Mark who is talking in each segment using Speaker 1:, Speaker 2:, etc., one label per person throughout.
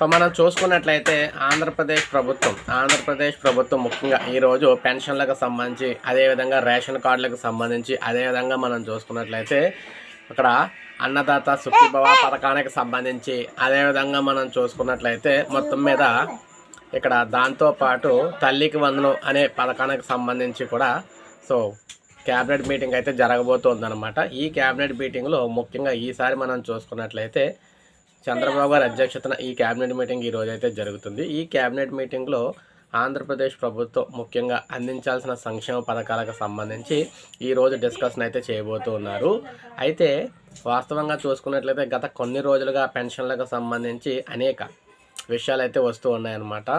Speaker 1: So మనం చూసుకున్నట్లయితే ఆంధ్రప్రదేశ్ ప్రభుత్వం ఆంధ్రప్రదేశ్ ప్రభుత్వం ముఖ్యంగా ఈరోజు పెన్షన్లకు సంబంధించి అదేవిధంగా రేషన్ కార్డులకు సంబంధించి అదేవిధంగా మనం చూసుకున్నట్లయితే ఇక్కడ అన్నదాత సుఖీభవ పథకానికి సంబంధించి అదేవిధంగా మనం చూసుకున్నట్లయితే మొత్తం మీద ఇక్కడ దాంతోపాటు తల్లికి వందనం అనే పథకానికి సంబంధించి కూడా సో క్యాబినెట్ మీటింగ్ అయితే జరగబోతోందన్నమాట. ఈ క్యాబినెట్ మీటింగ్లో ముఖ్యంగా ఈసారి మనం చూసుకున్నట్లయితే చంద్రబాబు గారి అధ్యక్షతన ఈ కేబినెట్ మీటింగ్ ఈ రోజు అయితే జరుగుతుంది. ఈ కేబినెట్ మీటింగ్లో ఆంధ్రప్రదేశ్ ప్రభుత్వం ముఖ్యంగా అందించాల్సిన సంక్షేమ పథకాలకు సంబంధించి ఈరోజు డిస్కషన్ అయితే చేయబోతూ ఉన్నారు. అయితే వాస్తవంగా చూసుకున్నట్లయితే గత కొన్ని రోజులుగా పెన్షన్లకు సంబంధించి అనేక విషయాలు అయితే వస్తూ ఉన్నాయన్నమాట.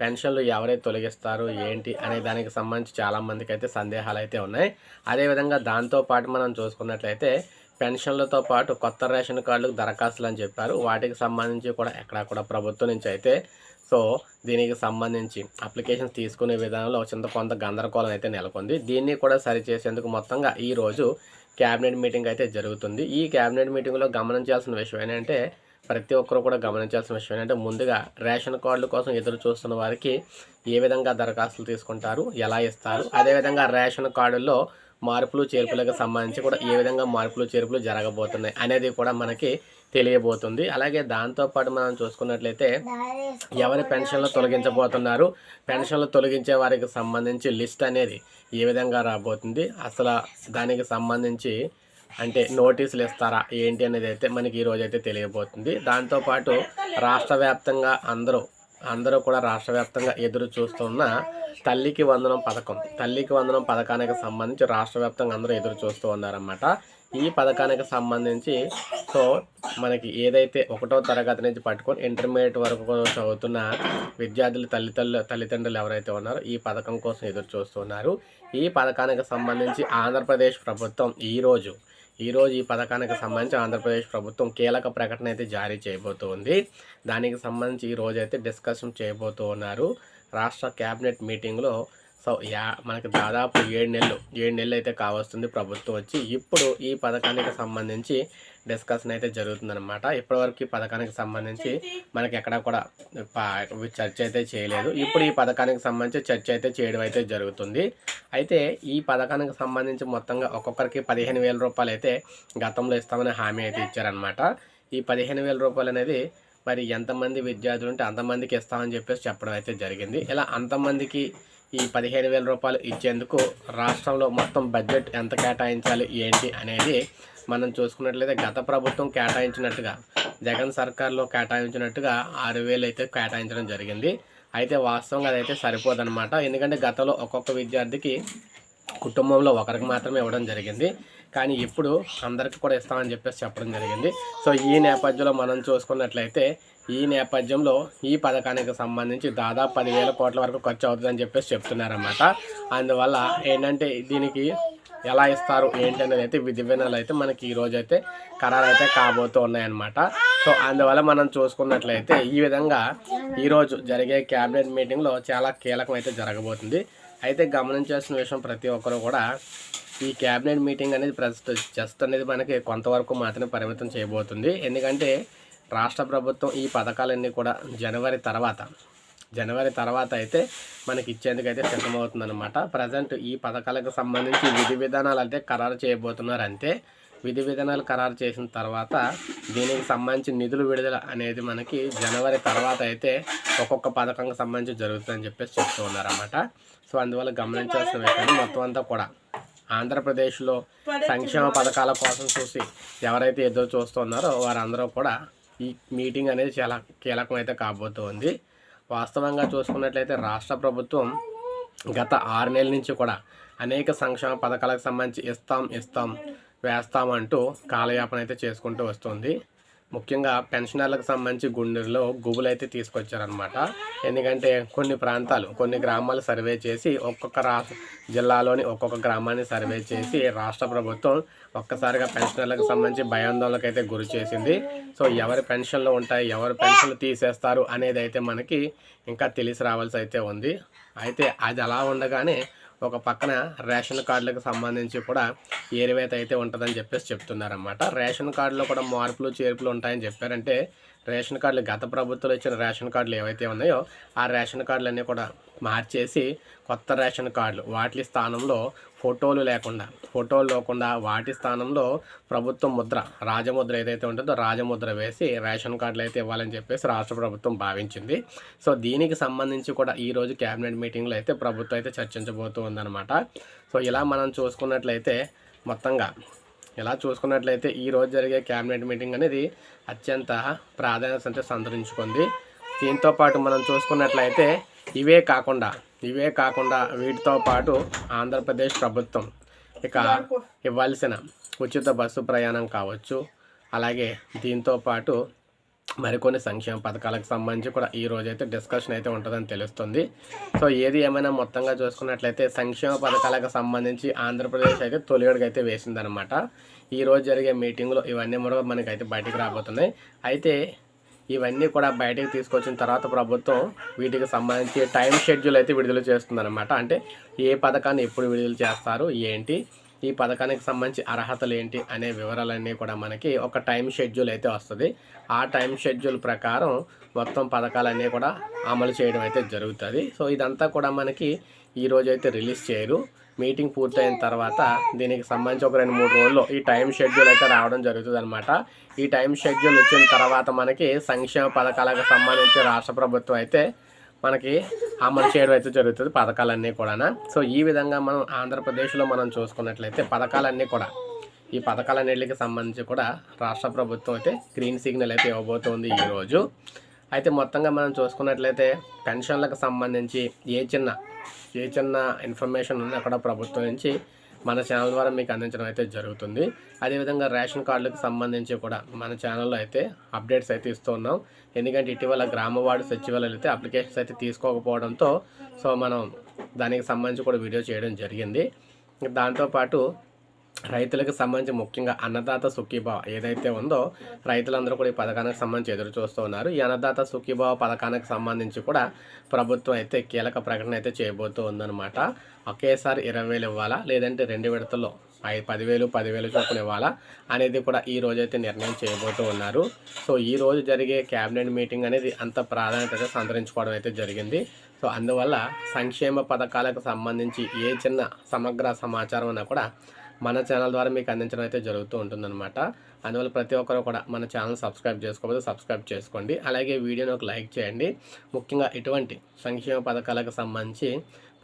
Speaker 1: పెన్షన్లు ఎవరైతే తొలగిస్తారు ఏంటి అనే దానికి సంబంధించి చాలామందికి అయితే సందేహాలు అయితే ఉన్నాయి. అదేవిధంగా దాంతోపాటు మనం చూసుకున్నట్లయితే పెన్షన్లతో పాటు కొత్త రేషన్ కార్డులకు దరఖాస్తులు అని చెప్పారు. వాటికి సంబంధించి కూడా ఎక్కడ కూడా ప్రభుత్వం నుంచి అయితే సో దీనికి సంబంధించి అప్లికేషన్స్ తీసుకునే విధానంలో చింత కొంత గందరగోళం అయితే నెలకొంది. దీన్ని కూడా సరిచేసేందుకు మొత్తంగా ఈరోజు క్యాబినెట్ మీటింగ్ అయితే జరుగుతుంది. ఈ క్యాబినెట్ మీటింగ్లో గమనించాల్సిన విషయం ఏంటంటే ప్రతి ఒక్కరు కూడా గమనించాల్సిన విషయం ఏంటంటే ముందుగా రేషన్ కార్డుల కోసం ఎదురు చూస్తున్న వారికి ఏ విధంగా దరఖాస్తులు తీసుకుంటారు ఎలా ఇస్తారు? అదేవిధంగా రేషన్ కార్డుల్లో మార్పులు చేర్పులకు సంబంధించి కూడా ఏ విధంగా మార్పులు చేర్పులు జరగబోతున్నాయి అనేది కూడా మనకి తెలియబోతుంది. అలాగే దాంతోపాటు మనం చూసుకున్నట్లయితే ఎవరి పెన్షన్లు తొలగించబోతున్నారు? పెన్షన్లు తొలగించే వారికి సంబంధించి లిస్ట్ అనేది ఏ విధంగా రాబోతుంది? అసలు దానికి సంబంధించి అంటే నోటీసులు ఇస్తారా? ఏంటి అనేది అయితే మనకి ఈరోజు అయితే తెలియబోతుంది. దాంతోపాటు రాష్ట్ర వ్యాప్తంగా అందరూ అందరూ కూడా రాష్ట్ర వ్యాప్తంగా ఎదురు చూస్తున్న తల్లికి వందనం పథకం. తల్లికి వందనం పథకానికి సంబంధించి రాష్ట్ర వ్యాప్తంగా అందరూ ఎదురు చూస్తూ ఉన్నారన్నమాట. ఈ పథకానికి సంబంధించి సో మనకి ఏదైతే ఒకటో తరగతి నుంచి పట్టుకొని ఇంటర్మీడియట్ వరకు చదువుతున్న విద్యార్థులు తల్లిదండ్రులు తల్లిదండ్రులు ఎవరైతే ఉన్నారో ఈ పథకం కోసం ఎదురు చూస్తున్నారు ఈ పథకానికి సంబంధించి ఆంధ్రప్రదేశ్ ప్రభుత్వం ఈరోజు ఈరోజు ఈ పథకానికి సంబంధించి ఆంధ్రప్రదేశ్ ప్రభుత్వం కీలక ప్రకటన అయితే జారీ చేయబోతోంది. దానికి సంబంధించి ఈరోజు అయితే డిస్కషన్ చేయబోతూ ఉన్నారు. రాష్ట్ర క్యాబినెట్ మీటింగ్లో సో యా మనకి దాదాపు ఏడు నెలలు ఏడు నెలలు అయితే కావస్తుంది ప్రభుత్వం వచ్చి. ఇప్పుడు ఈ పథకానికి సంబంధించి డిస్కషన్ అయితే జరుగుతుందన్నమాట. ఇప్పటివరకు ఈ పథకానికి సంబంధించి మనకి ఎక్కడ కూడా చర్చ అయితే చేయలేదు. ఇప్పుడు ఈ పథకానికి సంబంధించి చర్చ అయితే చేయడం అయితే జరుగుతుంది. అయితే ఈ పథకానికి సంబంధించి మొత్తంగా ఒక్కొక్కరికి పదిహేను వేల రూపాయలు అయితే గతంలో ఇస్తామని హామీ అయితే ఇచ్చారనమాట ఈ పదిహేను వేల రూపాయలు అనేది మరి ఎంతమంది విద్యార్థులు ఉంటే అంతమందికి ఇస్తామని చెప్పేసి చెప్పడం అయితే జరిగింది. ఇలా అంతమందికి ఈ పదిహేను వేల రూపాయలు ఇచ్చేందుకు రాష్ట్రంలో మొత్తం బడ్జెట్ ఎంత కేటాయించాలి ఏంటి అనేది మనం చూసుకున్నట్లయితే గత ప్రభుత్వం కేటాయించినట్టుగా జగన్ సర్కార్లో కేటాయించినట్టుగా ఆరు వేలు అయితే కేటాయించడం జరిగింది. అయితే వాస్తవంగా అదైతే సరిపోదన్నమాట. ఎందుకంటే గతంలో ఒక్కొక్క విద్యార్థికి కుటుంబంలో ఒకరికి మాత్రమే ఇవ్వడం జరిగింది. కానీ ఇప్పుడు అందరికీ కూడా ఇస్తామని చెప్పేసి చెప్పడం జరిగింది. సో ఈ నేపథ్యంలో మనం చూసుకున్నట్లయితే ఈ నేపథ్యంలో ఈ పథకానికి సంబంధించి దాదాపు పదివేల కోట్ల వరకు ఖర్చు అవుతుందని చెప్పేసి చెప్తున్నారన్నమాట. అందువల్ల ఏంటంటే దీనికి ఎలా ఇస్తారు ఏంటి అనేది అయితే విధి విధానాలు అయితే మనకి ఈ అయితే ఖరారు అయితే కాబోతూ ఉన్నాయన్నమాట. సో అందువల్ల మనం చూసుకున్నట్లయితే ఈ విధంగా ఈరోజు జరిగే క్యాబినెట్ మీటింగ్లో చాలా కీలకం అయితే జరగబోతుంది. అయితే గమనించాల్సిన విషయం ప్రతి ఒక్కరు కూడా ఈ క్యాబినెట్ మీటింగ్ అనేది ప్రస్తుత జస్ట్ అనేది మనకి కొంతవరకు మాత్రమే పరిమితం చేయబోతుంది. ఎందుకంటే రాష్ట్ర ప్రభుత్వం ఈ పథకాలన్నీ కూడా జనవరి తర్వాత జనవరి తర్వాత అయితే మనకి ఇచ్చేందుకు అయితే సిద్ధమవుతుందన్నమాట. ప్రజెంట్ ఈ పథకాలకు సంబంధించి విధి విధానాలు అయితే ఖరారు చేయబోతున్నారు అంతే విధి విధానాలు ఖరారు చేసిన తర్వాత దీనికి సంబంధించి నిధులు విడుదల అనేది మనకి జనవరి తర్వాత అయితే ఒక్కొక్క పథకంకి సంబంధించి జరుగుతుందని చెప్పేసి చెప్తూ ఉన్నారన్నమాట. సో అందువల్ల గమనించాల్సిన విషయం మొత్తం అంతా కూడా ఆంధ్రప్రదేశ్లో సంక్షేమ పథకాల కోసం చూసి ఎవరైతే ఎదురు చూస్తున్నారో వారందరూ కూడా ఈ మీటింగ్ అనేది చాలా కీలకమైతే కాబోతోంది. వాస్తవంగా చూసుకున్నట్లయితే రాష్ట్ర ప్రభుత్వం గత ఆరు నెలల నుంచి కూడా అనేక సంక్షేమ పథకాలకు సంబంధించి ఇస్తాం ఇస్తాం వేస్తాం అంటూ కాలయాపన అయితే చేసుకుంటూ వస్తుంది. ముఖ్యంగా పెన్షనర్లకు సంబంధించి గుండెల్లో గుబులు అయితే తీసుకొచ్చారనమాట ఎందుకంటే కొన్ని ప్రాంతాలు కొన్ని గ్రామాలు సర్వే చేసి ఒక్కొక్క రా జిల్లాలోని ఒక్కొక్క గ్రామాన్ని సర్వే చేసి రాష్ట్ర ప్రభుత్వం ఒక్కసారిగా పెన్షనర్లకు సంబంధించి భయాందోళనకు అయితే గురి చేసింది. సో ఎవరి పెన్షన్లు ఉంటాయి ఎవరి పెన్షన్లు తీసేస్తారు అనేది అయితే మనకి ఇంకా తెలిసి రావాల్సి అయితే ఉంది. అయితే అది అలా ఉండగానే ఒక పక్కన రేషన్ కార్డులకు సంబంధించి కూడా ఏరివేత అయితే ఉంటుందని చెప్పేసి చెప్తున్నారన్నమాట. రేషన్ కార్డులో కూడా మార్పులు చేర్పులు ఉంటాయని చెప్పారంటే రేషన్ కార్డులు గత ప్రభుత్వం ఇచ్చిన రేషన్ కార్డులు ఏవైతే ఉన్నాయో ఆ రేషన్ కార్డులు అన్నీ కూడా మార్చేసి కొత్త రేషన్ కార్డులు వాటి స్థానంలో ఫోటోలు లేకుండా ఫోటోలు లేకుండా వాటి స్థానంలో ప్రభుత్వం ముద్ర రాజముద్ర ఏదైతే ఉంటుందో రాజముద్ర వేసి రేషన్ కార్డులు అయితే ఇవ్వాలని చెప్పేసి రాష్ట్ర ప్రభుత్వం భావించింది. సో దీనికి సంబంధించి కూడా ఈరోజు క్యాబినెట్ మీటింగ్లో అయితే ప్రభుత్వం అయితే చర్చించబోతూ ఉందన్నమాట. సో ఇలా మనం చూసుకున్నట్లయితే మొత్తంగా ఇలా చూసుకున్నట్లయితే ఈరోజు జరిగే క్యాబినెట్ మీటింగ్ అనేది అత్యంత ప్రాధాన్యత అంటే సంతరించుకుంది. దీంతో పాటు మనం చూసుకున్నట్లయితే ఇవే కాకుండా ఇవే కాకుండా వీటితో పాటు ఆంధ్రప్రదేశ్ ప్రభుత్వం ఇక ఇవ్వాల్సిన ఉచిత బస్సు ప్రయాణం కావచ్చు. అలాగే దీంతో పాటు మరికొన్ని సంక్షేమ పథకాలకు సంబంధించి కూడా ఈ రోజు అయితే డిస్కషన్ అయితే ఉంటుందని తెలుస్తుంది. సో ఏది ఏమైనా మొత్తంగా చూసుకున్నట్లయితే సంక్షేమ పథకాలకు సంబంధించి ఆంధ్రప్రదేశ్ అయితే తొలిగడుగు అయితే వేసిందనమాట ఈ రోజు జరిగే మీటింగ్లో ఇవన్నీ కూడా మనకైతే బయటకు బయటికి రాబోతున్నాయి. అయితే ఇవన్నీ కూడా బయటకు తీసుకొచ్చిన తర్వాత ప్రభుత్వం వీటికి సంబంధించి టైం షెడ్యూల్ అయితే విడుదల చేస్తుందన్నమాట. అంటే ఏ పథకాన్ని ఎప్పుడు విడుదల చేస్తారు ఏంటి? ఈ పథకానికి సంబంధించి అర్హతలు ఏంటి అనే వివరాలన్నీ కూడా మనకి ఒక టైం షెడ్యూల్ అయితే వస్తుంది. ఆ టైం షెడ్యూల్ ప్రకారం మొత్తం పథకాలన్నీ కూడా అమలు చేయడం అయితే జరుగుతుంది. సో ఇదంతా కూడా మనకి ఈ రోజు అయితే రిలీజ్ చేయరు. మీటింగ్ పూర్తయిన తర్వాత దీనికి సంబంధించి ఒక రెండు మూడు రోజుల్లో ఈ టైం షెడ్యూల్ అయితే రావడం జరుగుతుంది అనమాట ఈ టైం షెడ్యూల్ వచ్చిన తర్వాత మనకి సంక్షేమ పథకాలకు సంబంధించి రాష్ట్ర ప్రభుత్వం అయితే మనకి అమలు చేయడం అయితే జరుగుతుంది పథకాలన్నీ కూడా సో ఈ విధంగా మనం ఆంధ్రప్రదేశ్లో మనం చూసుకున్నట్లయితే పథకాలన్నీ కూడా ఈ పథకాలన్నిటికి సంబంధించి కూడా రాష్ట్ర ప్రభుత్వం అయితే గ్రీన్ సిగ్నల్ అయితే ఇవ్వబోతోంది ఈరోజు అయితే మొత్తంగా మనం చూసుకున్నట్లయితే పెన్షన్లకు సంబంధించి ఏ చిన్న ఏ చిన్న ఇన్ఫర్మేషన్ ఉన్నా కూడా ప్రభుత్వం నుంచి మన ఛానల్ ద్వారా మీకు అందించడం అయితే జరుగుతుంది. అదేవిధంగా రేషన్ కార్డులకు సంబంధించి కూడా మన ఛానల్లో అయితే అప్డేట్స్ అయితే ఇస్తూ ఉన్నాం. ఎందుకంటే ఇటీవల గ్రామ వార్డు సచివాలయాలు అయితే అప్లికేషన్స్ అయితే తీసుకోకపోవడంతో సో మనం దానికి సంబంధించి కూడా వీడియో చేయడం జరిగింది. దాంతోపాటు రైతులకు సంబంధించి ముఖ్యంగా అన్నదాత సుఖీభావ ఏదైతే ఉందో రైతులందరూ కూడా ఈ పథకానికి సంబంధించి ఎదురు చూస్తూ ఉన్నారు. ఈ అన్నదాత సుఖీభావ పథకానికి సంబంధించి కూడా ప్రభుత్వం అయితే కీలక ప్రకటన అయితే చేయబోతూ ఉందన్నమాట. ఒకేసారి ఇరవై వేలు ఇవ్వాలా? లేదంటే రెండు విడతల్లో ఐదు పదివేలు పదివేలు చొప్పున ఇవ్వాలా? అనేది కూడా ఈ రోజు అయితే నిర్ణయం చేయబోతూ ఉన్నారు. సో ఈ రోజు జరిగే క్యాబినెట్ మీటింగ్ అనేది అంత ప్రాధాన్యత సంతరించుకోవడం అయితే జరిగింది. సో అందువల్ల సంక్షేమ పథకాలకు సంబంధించి ఏ చిన్న సమగ్ర సమాచారం అన్నా కూడా మన ఛానల్ ద్వారా మీకు అందించడం అయితే జరుగుతూ ఉంటుందన్నమాట. అందువల్ల ప్రతి ఒక్కరు కూడా మన ఛానల్ సబ్స్క్రైబ్ చేసుకోకపోతే సబ్స్క్రైబ్ చేసుకోండి. అలాగే వీడియోని ఒక లైక్ చేయండి. ముఖ్యంగా ఇటువంటి సంక్షేమ పథకాలకు సంబంధించి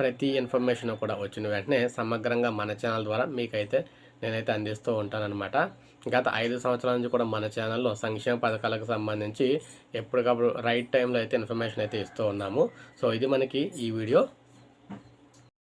Speaker 1: ప్రతి ఇన్ఫర్మేషన్ కూడా వచ్చిన వెంటనే సమగ్రంగా మన ఛానల్ ద్వారా మీకైతే నేనైతే అందిస్తూ ఉంటానన్నమాట. గత ఐదు సంవత్సరాల నుంచి కూడా మన ఛానల్లో సంక్షేమ పథకాలకు సంబంధించి ఎప్పటికప్పుడు రైట్ టైంలో అయితే ఇన్ఫర్మేషన్ అయితే ఇస్తూ ఉన్నాము. సో ఇది మనకి ఈ వీడియో.